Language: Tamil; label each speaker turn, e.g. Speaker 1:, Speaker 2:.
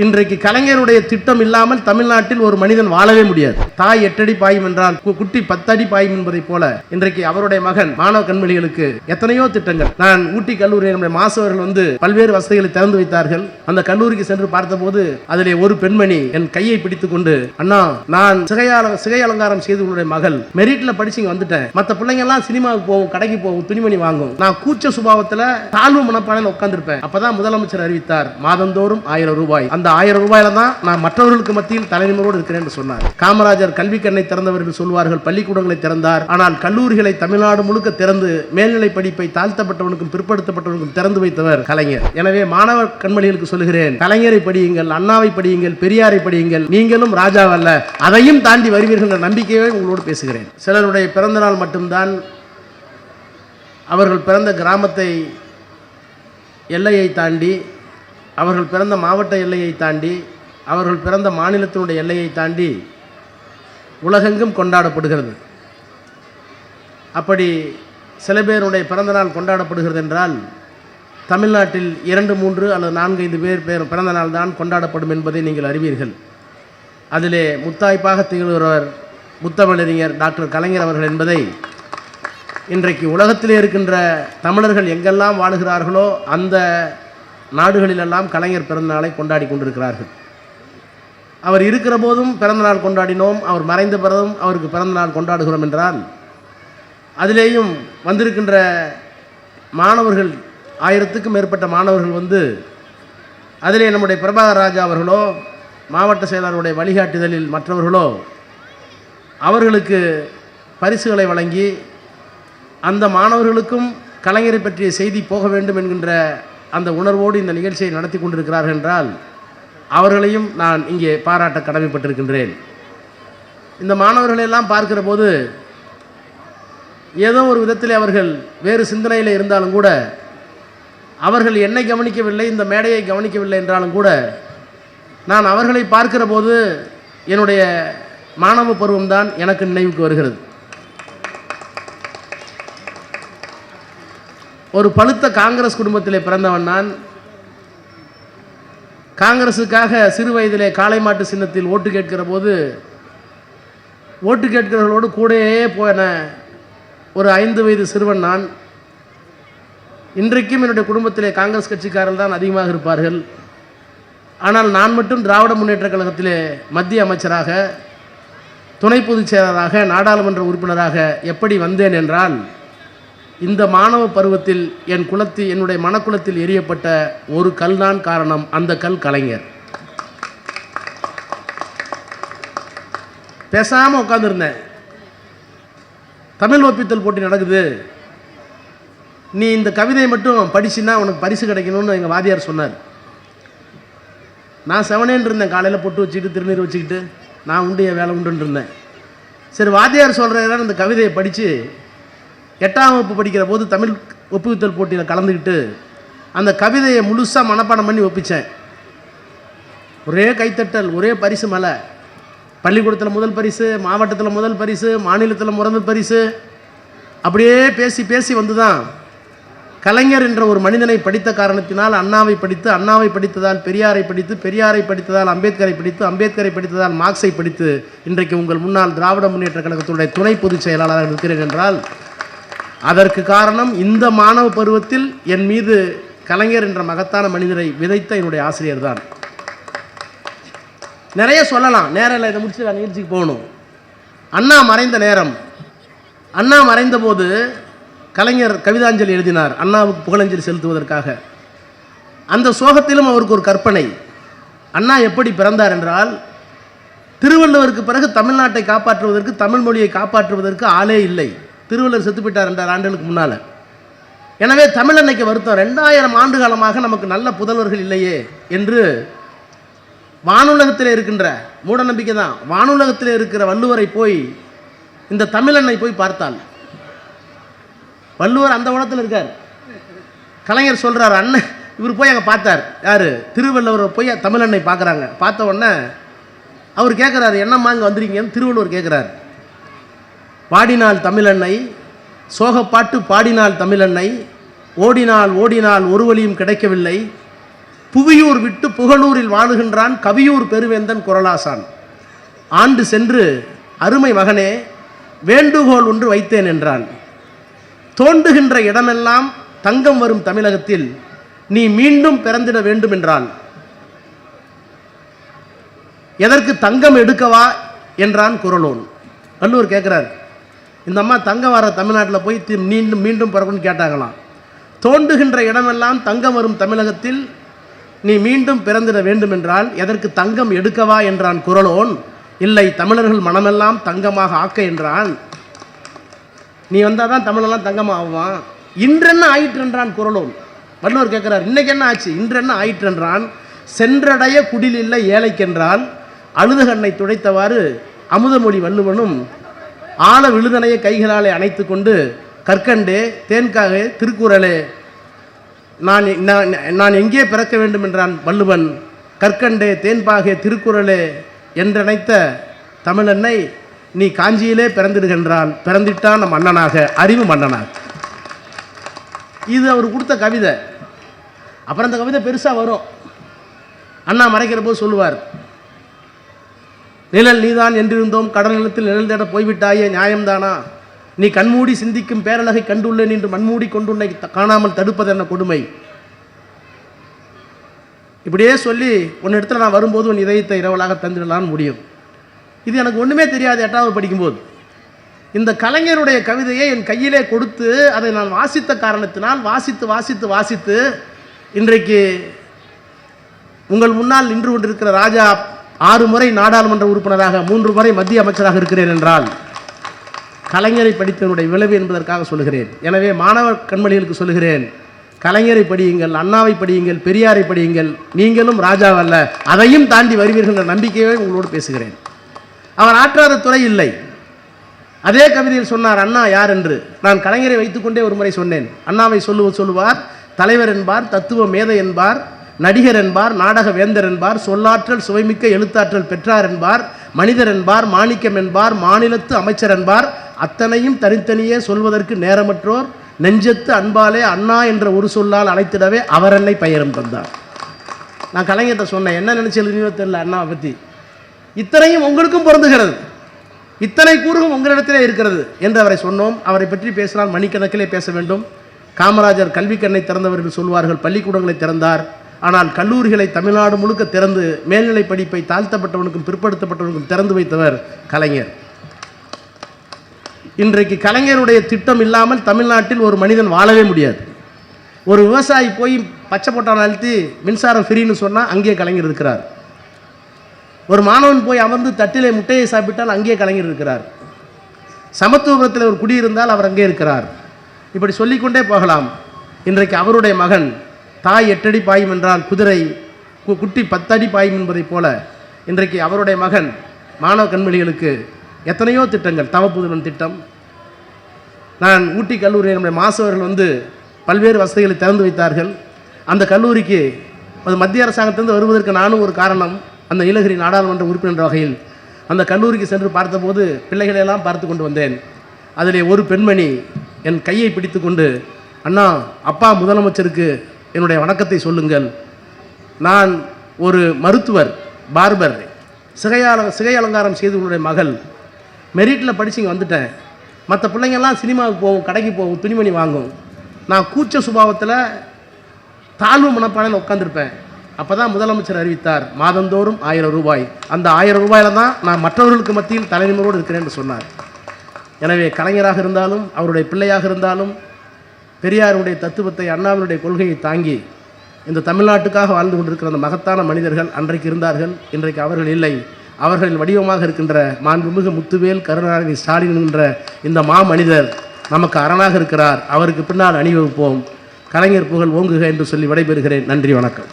Speaker 1: இன்றைக்கு கலைஞருடைய திட்டம் இல்லாமல் தமிழ்நாட்டில் ஒரு மனிதன் வாழவே முடியாது. தாய் எட்டடி பாயும் என்றால் கு- குட்டி பத்தடி பாயும் என்பதை போல இன்றைக்கு அவருடைய மகன் மாணவ கண்மணிகளுக்கு எத்தனையோ திட்டங்கள். நான் ஊட்டி கல்லூரி நம்முடைய மாசவர்கள் வந்து பல்வேறு வசதிகளை திறந்து வைத்தார்கள். அந்த கல்லூரிக்கு சென்று பார்த்தபோது அதிலே ஒரு பெண்மணி என் கையை பிடித்துக் கொண்டு அண்ணா நான் சிகையால சிகை அலங்காரம் செய்து உங்களுடைய மகள் மெரிட்ல படிச்சு இங்க வந்துட்டேன். மத்த பிள்ளைங்க எல்லாம் சினிமாவுக்கு போகும் கடைக்கு போகும் துணிமணி வாங்கும். நான் கூச்ச சுபாவத்துல தாழ்வு மனப்பானையில் உட்கார்ந்திருப்பேன். அப்பதான் முதலமைச்சர் அறிவித்தார் மாதந்தோறும் ஆயிரம் ரூபாய். அந்த ஆயிரம் ரூபாயில தான் நான் மற்றவர்களுக்கு மத்தியில் தலைநிமரோடு இருக்கிறேன் என்று சொன்னார். காமராஜர் கல்வி கண்ணை திறந்தவர் என்று சொல்வார்கள் பள்ளிக்கூடங்களை திறந்தார். ஆனால் கல்லூரிகளை தமிழ்நாடு முழுக்க திறந்து மேல்நிலை படிப்பை தாழ்த்தப்பட்டவனுக்கும் பிற்படுத்தப்பட்டவனுக்கும் திறந்து வைத்தவர் கலைஞர். எனவே மாணவர் கண்மணிகளுக்கு சொல்லுகிறேன் கலைஞரை படியுங்கள் அண்ணாவை படியுங்கள் பெரியாரை படியுங்கள் நீங்களும் ராஜாவல்ல. அதையும் தாண்டி வருவீர்கள் என்ற நம்பிக்கையை உங்களோடு பேசுகிறேன். சிலருடைய பிறந்தநாள் மட்டும்தான் அவர்கள் பிறந்த கிராமத்தை எல்லையை தாண்டி அவர்கள் பிறந்த மாவட்ட எல்லையை தாண்டி அவர்கள் பிறந்த மாநிலத்தினுடைய எல்லையை தாண்டி உலகெங்கும் கொண்டாடப்படுகிறது. அப்படி சில பேருடைய பிறந்தநாள் கொண்டாடப்படுகிறது என்றால் தமிழ்நாட்டில் இரண்டு மூன்று அல்லது நான்கு ஐந்து பேர் பேர் பிறந்த நாள் தான் கொண்டாடப்படும் என்பதை நீங்கள் அறிவீர்கள். அதிலே முத்தாய்ப்பாக திகழ்கிறவர் முத்தமிழறிஞர் டாக்டர் கலைஞர் அவர்கள் என்பதை இன்றைக்கு உலகத்திலே இருக்கின்ற தமிழர்கள் எங்கெல்லாம் வாழுகிறார்களோ அந்த நாடுகளிலெல்லாம் கலைஞர் பிறந்தநாளை கொண்டாடி கொண்டிருக்கிறார்கள். அவர் இருக்கிற போதும் பிறந்தநாள் கொண்டாடினோம் அவர் மறைந்த பிறதும் அவருக்கு பிறந்தநாள் கொண்டாடுகிறோம் என்றால் அதிலேயும் வந்திருக்கின்ற மாணவர்கள் ஆயிரத்துக்கும் மேற்பட்ட மாணவர்கள் வந்து அதிலே நம்முடைய பிரபாகர் ராஜா அவர்களோ மாவட்ட செயலாளருடைய வழிகாட்டுதலில் மற்றவர்களோ அவர்களுக்கு பரிசுகளை வழங்கி அந்த மாணவர்களுக்கும் கலைஞரை பற்றிய செய்தி போக வேண்டும் என்கின்ற அந்த உணர்வோடு இந்த நிகழ்ச்சியை நடத்தி கொண்டிருக்கிறார்கள் என்றால் அவர்களையும் நான் இங்கே பாராட்ட கடமைப்பட்டிருக்கின்றேன். இந்த மாணவர்களெல்லாம் பார்க்கிற போது ஏதோ ஒரு விதத்தில் அவர்கள் வேறு சிந்தனையில் இருந்தாலும் கூட அவர்கள் என்னை கவனிக்கவில்லை இந்த மேடையை கவனிக்கவில்லை என்றாலும் கூட நான் அவர்களை பார்க்கிற போது என்னுடைய மாணவ பருவம்தான் எனக்கு நினைவுக்கு வருகிறது. ஒரு பழுத்த காங்கிரஸ் குடும்பத்திலே பிறந்தவன் நான். காங்கிரஸுக்காக சிறு வயதிலே காளை மாட்டு சின்னத்தில் ஓட்டு கேட்கிற போது ஓட்டு கேட்கிறவர்களோடு கூடயே போன ஒரு ஐந்து வயது சிறுவன் நான். இன்றைக்கும் என்னுடைய குடும்பத்திலே காங்கிரஸ் கட்சிக்காரர்கள் தான் அதிகமாக இருப்பார்கள். ஆனால் நான் மட்டும் திராவிட முன்னேற்றக் கழகத்திலே மத்திய அமைச்சராக துணை பொதுச் செயலராக நாடாளுமன்ற உறுப்பினராக எப்படி வந்தேன் என்றால் இந்த மாணவ பருவத்தில் என் குலத்தில் என்னுடைய மனக்குலத்தில் எரியப்பட்ட ஒரு கல் தான் காரணம் அந்த கல் கலைஞர். பேசாமல் உட்காந்துருந்தேன் தமிழ் ஒப்பித்தல் போட்டி நடக்குது. நீ இந்த கவிதையை மட்டும் படிச்சுன்னா உனக்கு பரிசு கிடைக்கணும்னு எங்கள் வாதியார் சொன்னார். நான் செவனேன்னு இருந்தேன் காலையில் பொட்டு வச்சுக்கிட்டு திருநீர் வச்சுக்கிட்டு. நான் உண்டு என் வேலை உண்டுன்னு இருந்தேன். சரி வாத்தியார் சொல்கிறேன் இந்த கவிதையை படித்து எட்டாம் வகுப்பு படிக்கிற போது தமிழ் ஒப்புவித்தல் போட்டியில் கலந்துக்கிட்டு அந்த கவிதையை முழுசாக மனப்பாடம் பண்ணி ஒப்பிச்சேன். ஒரே கைத்தட்டல் ஒரே பரிசு மலை. பள்ளிக்கூடத்தில் முதல் பரிசு மாவட்டத்தில் முதல் பரிசு மாநிலத்தில் முதல் பரிசு. அப்படியே பேசி பேசி வந்து தான் கலைஞர் என்ற ஒரு மனிதனை படித்த காரணத்தினால் அண்ணாவை படித்து அண்ணாவை படித்ததால் பெரியாரை படித்து பெரியாரை படித்ததால் அம்பேத்கரை படித்து அம்பேத்கரை படித்ததால் மார்க்ஸை படித்து இன்றைக்கு உங்கள் முன்னால் திராவிட முன்னேற்ற கழகத்துடைய துணை பொதுச் செயலாளராக இருக்கிறேன் என்றால் அதற்கு காரணம் இந்த மாணவ பருவத்தில் என் மீது கலைஞர் என்ற மகத்தான மனிதரை விதைத்த என்னுடைய ஆசிரியர் தான் நிறைய சொல்லலாம். நேரம் இல்லை இதை முடிச்சு நான் நிகழ்ச்சிக்கு போகணும். அண்ணா மறைந்த நேரம். அண்ணா மறைந்த போது கலைஞர் கவிதாஞ்சலி எழுதினார் அண்ணாவுக்கு புகழஞ்சலி செலுத்துவதற்காக. அந்த சோகத்திலும் அவருக்கு ஒரு கற்பனை. அண்ணா எப்படி பிறந்தார் என்றால் திருவள்ளுவருக்கு பிறகு தமிழ்நாட்டை காப்பாற்றுவதற்கு தமிழ் மொழியை காப்பாற்றுவதற்கு ஆளே இல்லை. திருவள்ளுவர் செத்துப்பிட்டார் ரெண்டாயிரம் ஆண்டுகளுக்கு முன்னால். எனவே தமிழ் அன்னைக்கு வருத்தம். ரெண்டாயிரம் ஆண்டு காலமாக நமக்கு நல்ல புதல்வர்கள் இல்லையே என்று வானுலகத்தில் இருக்கின்ற மூட நம்பிக்கை தான். வானுலகத்தில் இருக்கிற வள்ளுவரை போய் இந்த தமிழன்னை போய் பார்த்தாள் வள்ளுவர் அந்த உலகத்தில் இருக்கார். கலைஞர் சொல்கிறார் அண்ணன் இவர் போய் அங்கே பார்த்தார். யார்? திருவள்ளுவரை போய் தமிழன்னை பார்க்குறாங்க. பார்த்த உடனே அவர் கேட்குறாரு என்னம்மா இங்கே வந்துருக்கீங்கன்னு திருவள்ளுவர் கேட்குறாரு பாடினாள் தமிழன்னை சோகப்பாட்டு பாடினாள் தமிழன்னை ஓடினால் ஓடினால் ஒரு வழியும் கிடைக்கவில்லை. புவியூர் விட்டு புகழூரில் வாழுகின்றான் கவியூர் பெருவேந்தன் குரலாசான். ஆண்டு சென்று அருமை மகனே வேண்டுகோள் ஒன்று வைத்தேன் என்றான். தோண்டுகின்ற இடமெல்லாம் தங்கம் வரும் தமிழகத்தில் நீ மீண்டும் பிறந்திட வேண்டும் என்றான். எதற்கு தங்கம் எடுக்கவா? என்றான் குரலோன். வள்ளுவர் கேட்குறாரு இந்த அம்மா தங்கம் வர தமிழ்நாட்டில் போய் தி- மீண்டும் மீண்டும் பிறப்புன்னு கேட்டாங்களாம். தோண்டுகின்ற இடமெல்லாம் தங்கம் வரும் தமிழகத்தில் நீ மீண்டும் பிறந்திட வேண்டும் என்றால் எதற்கு தங்கம் எடுக்கவா என்றான் குரலோன். இல்லை தமிழர்கள் மனமெல்லாம் தங்கமாக ஆக்க என்றான் நீ வந்தால் தான் தமிழெல்லாம் தங்கமாகுவான் இன்றென்ன ஆயிற்றென்றான் குரலோன். வள்ளுவர் கேட்குறார் இன்னைக்கு என்ன ஆச்சு? இன்றென்ன ஆயிற்றென்றான் சென்றடைய குடிலில்லை ஏழைக்கென்றான் ஏழைக்கென்றால் துடைத்தவாறு அமுதமொழி வள்ளுவனும் ஆழ விழுதனைய கைகளாலே அணைத்து கொண்டு கற்கண்டே தேன்காக திருக்குறளே நான் நான் நான் எங்கே பிறக்க வேண்டும் என்றான் வள்ளுவன். கற்கண்டே தேன்பாகே திருக்குறளே என்றனைத்த தமிழன்னை நீ காஞ்சியிலே பிறந்திடுகின்றான். பிறந்திட்டான் நம் மன்னனாக அறிவு மன்னனாக. இது அவர் கொடுத்த கவிதை. அப்புறம் அந்த கவிதை பெருசாக வரும். அண்ணா மறைக்கிற போது சொல்லுவார் நிழல் நீதான் என்றிருந்தோம். கடல் நிலத்தில் நிழல் தேட போய்விட்டாயே நியாயம்தானா? நீ கண்மூடி சிந்திக்கும் பேரழகை கண்டுள்ளேன் என்று மண்மூடி கொண்டுன்னை காணாமல் தடுப்பது என்ன கொடுமை? இப்படியே சொல்லி உன் இடத்துல நான் வரும்போது உன் இதயத்தை இரவலாக தந்துடலான்னு முடியும். இது எனக்கு ஒன்றுமே தெரியாது எட்டாவது படிக்கும்போது. இந்த கலைஞருடைய கவிதையை என் கையிலே கொடுத்து அதை நான் வாசித்த காரணத்தினால் வாசித்து வாசித்து வாசித்து இன்றைக்கு உங்கள் முன்னால் நின்று கொண்டிருக்கிற ராஜா ஆறு முறை நாடாளுமன்ற உறுப்பினராக மூன்று முறை மத்திய அமைச்சராக இருக்கிறேன் என்றால் கலைஞரை படித்தவனுடைய விளைவு என்பதற்காக சொல்கிறேன் எனவே மாணவ கண்மணிகளுக்கு சொல்கிறேன் கலைஞரை படியுங்கள் அண்ணாவை படியுங்கள் பெரியாரை படியுங்கள் நீங்களும் ராஜாவல்ல அதையும் தாண்டி வருவீர்கள் என்ற நம்பிக்கையை உங்களோடு பேசுகிறேன். அவர் ஆற்றாத துறை இல்லை. அதே கவிதையில் சொன்னார் அண்ணா யார் என்று? நான் கலைஞரை வைத்துக்கொண்டே ஒரு முறை சொன்னேன். அண்ணாவை சொல்லுவ சொல்லுவார் தலைவர் என்பார் தத்துவ மேதை என்பார் நடிகர் என்பார் நாடக வேந்தர் என்பார் சொல்லாற்றல் சுவைமிக்க எழுத்தாற்றல் பெற்றார் என்பார் மனிதர் என்பார் மாணிக்கம் என்பார் மாநிலத்து அமைச்சர் என்பார். அத்தனையும் தனித்தனியே சொல்வதற்கு நேரமற்றோர் நெஞ்சத்து அன்பாலே அண்ணா என்ற ஒரு சொல்லால் அழைத்திடவே அவர் என்னை பெயரும் தந்தார். நான் கலைஞர்கிட்ட சொன்னேன் என்ன நினைச்சு எழுதினோ தெரியல அண்ணாவை பற்றி இத்தனையும் உங்களுக்கும் பொருந்துகிறது. இத்தனை கூறுகளும் உங்களிடத்திலே இருக்கிறது என்று அவரை சொன்னோம். அவரை பற்றி பேசினால் மணிக்கணக்கிலே பேச வேண்டும். காமராஜர் கல்வி கண்ணை சொல்வார்கள் பள்ளிக்கூடங்களை திறந்தார். ஆனால் கல்லூரிகளை தமிழ்நாடு முழுக்க திறந்து மேல்நிலை படிப்பை தாழ்த்தப்பட்டவனுக்கும் பிற்படுத்தப்பட்டவனுக்கும் திறந்து வைத்தவர் கலைஞர். இன்றைக்கு கலைஞருடைய திட்டம் இல்லாமல் தமிழ்நாட்டில் ஒரு மனிதன் வாழவே முடியாது. ஒரு விவசாயி போய் பச்சை போட்டான் அழுத்தி மின்சாரம் ஃப்ரீன்னு சொன்னால் அங்கேயே கலைஞர் இருக்கிறார். ஒரு மாணவன் போய் அமர்ந்து தட்டிலே முட்டையை சாப்பிட்டால் அங்கேயே கலைஞர் இருக்கிறார். சமத்துவபுரத்தில் ஒரு குடியிருந்தால் அவர் அங்கே இருக்கிறார். இப்படி சொல்லிக்கொண்டே போகலாம். இன்றைக்கு அவருடைய மகன் தாய் எட்டடி பாயும் என்றால் குதிரை கு- குட்டி பத்தடி பாயும் என்பதைப் போல. இன்றைக்கு அவருடைய மகன் மாணவ கண்மொழிகளுக்கு எத்தனையோ திட்டங்கள் தவப்புதலன் திட்டம். நான் ஊட்டி கல்லூரி நம்முடைய மாசவர்கள் வந்து பல்வேறு வசதிகளை திறந்து வைத்தார்கள். அந்த கல்லூரிக்கு அது மத்திய அரசாங்கத்திலிருந்து வருவதற்கு நானும் ஒரு காரணம் அந்த நீலகிரி நாடாளுமன்ற உறுப்பினர் வகையில். அந்த கல்லூரிக்கு சென்று பார்த்தபோது பிள்ளைகளையெல்லாம் பார்த்து கொண்டு வந்தேன். அதிலே ஒரு பெண்மணி என் கையை பிடித்து கொண்டு அண்ணா அப்பா முதலமைச்சருக்கு என்னுடைய வணக்கத்தை சொல்லுங்கள். நான் ஒரு மருத்துவர் பார்பர் சிகையால சிகை அலங்காரம் செய்தவனுடைய மகள். மெரிட்டில் படித்து இங்கே வந்துட்டேன். மற்ற பிள்ளைங்கள்லாம் சினிமாவுக்கு போகும் கடைக்கு போகும் துணிமணி வாங்கும் நான் கூச்ச சுபாவத்தில் தாழ்வு மனப்பானையில் உட்காந்துருப்பேன் அப்போ தான் முதலமைச்சர் அறிவித்தார் மாதந்தோறும் ஆயிரம் ரூபாய். அந்த ஆயிரம் ரூபாயில் தான் நான் மற்றவர்களுக்கு மத்தியில் தலைநிமரோடு இருக்கிறேன் என்று சொன்னார். எனவே கலைஞராக இருந்தாலும் அவருடைய பிள்ளையாக இருந்தாலும் பெரியாருடைய தத்துவத்தை அண்ணாவினுடைய கொள்கையை தாங்கி இந்த தமிழ்நாட்டுக்காக வாழ்ந்து கொண்டிருக்கிற அந்த மகத்தான மனிதர்கள் அன்றைக்கு இருந்தார்கள் இன்றைக்கு அவர்கள் இல்லை. அவர்களின் வடிவமாக இருக்கின்ற மாண்புமிகு முத்துவேல் கருணாநிதி ஸ்டாலின் என்ற இந்த மாமனிதர் நமக்கு அரணாக இருக்கிறார். அவருக்கு பின்னால் அணிவகுப்போம். கலைஞர் புகழ் ஓங்குக என்று சொல்லி விடைபெறுகிறேன். நன்றி வணக்கம்.